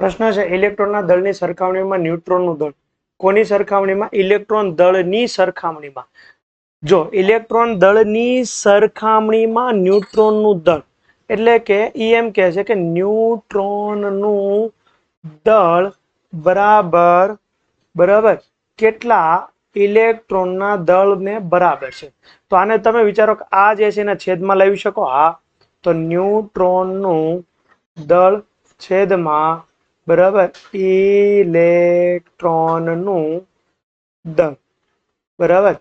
પ્રશ્ન છે, ઇલેક્ટ્રોનના દળની સરખામણીમાં ન્યુટ્રોનનું દળ. કોની સરખામણીમાં? ઇલેક્ટ્રોન દળની સરખામણીમાં. જો, ઇલેક્ટ્રોન દળની સરખામણીમાં ન્યુટ્રોનનું દળ, એટલે કે ઈ એમ કહે છે કે ન્યુટ્રોનનું દળ બરાબર બરાબર, કેટલા ઇલેક્ટ્રોનના દળને બરાબર છે. તો આને તમે વિચારો કે આ જે છે, એને છેદમાં લાવી શકો? હા. તો ન્યુટ્રોનનું દળ છેદમાં બરાબર? ઇલેક્ટ્રોનનું દળ બરાબર?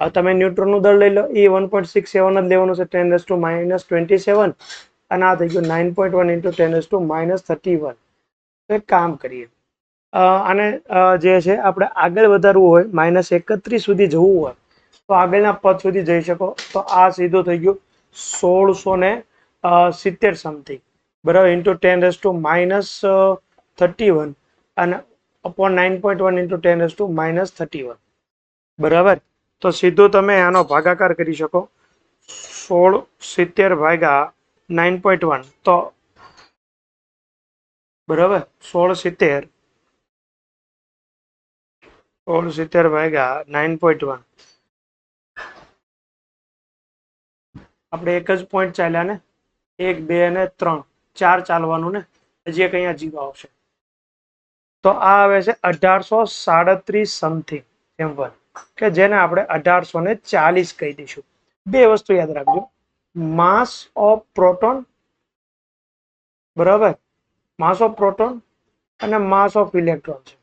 આ તમે ન્યુટ્રોનનું દળ લઈ લો. એ વન પોઈન્ટ સિક્સ સેવન જ લેવાનું છે, ten as to minus twenty seven. અને આ થઈ ગયું nine point one into ten as to minus thirty one. એક કામ કરીએ. અને જે છે, આપણે આગળ વધારવું હોય, માઇનસ એકત્રીસ સુધી જવું હોય, તો આગળના પદ સુધી જઈ શકો. તો આ સીધું થઈ ગયું સોળસો ને સિત્તેર સમથિંગ બરાબર? Into ten as to minus thirty one અને upon nine point one into ten as to minus thirty one બરાબર? તો સીધું તમે આનો ભાગાકાર કરી શકો. સોળ સિત્તેર ભાગ્યા નાઇન પોઈન્ટ વન તો બરાબર? સોળ સિત્તેર. સોળ સિત્તેર ભાગ્યા નાઇન પોઈન્ટ વન આપણે એક જ પોઈન્ટ ચાલ્યા ને? એક, બે અને ત્રણ. ચાર ચાલવાનું ને? હજી એક અહીંયા જીરો આવશે. તો આ આવે છે અઢારસો સાડત્રીસ સમથિંગ એમ વન કે જેને આપણે અઢારસો ને ચાલીસ કહી દઈશું. બે વસ્તુ યાદ રાખજો. માસ ઓફ પ્રોટોન બરાબર? માસ ઓફ પ્રોટોન અને માસ ઓફ ઇલેક્ટ્રોન છે.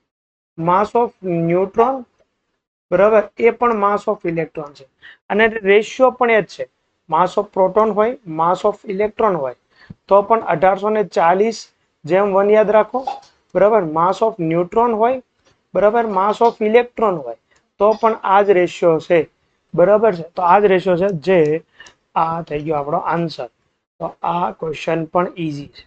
માસ ઓફ ન્યુટ્રોન બરાબર? એ પણ માસ ઓફ ઇલેક્ટ્રોન છે. અને રેશિયો પણ એ જ છે. માસ ઓફ પ્રોટોન હોય માસ ઓફ ઇલેક્ટ્રોન હોય. તો પણ અઢારસો ને ચાલીસ જેમ વન યાદ રાખો. બરાબર? માસ ઓફ ન્યુટ્રોન હોય, બરાબર? માસ ઓફ ઇલેક્ટ્રોન હોય. તો પણ આ જ રેશિયો છે બરાબર છે? તો આ જ રેશિયો છે જે આ થઈ ગયો આપણો આન્સર તો આ ક્વેશ્ચન પણ ઇઝી છે.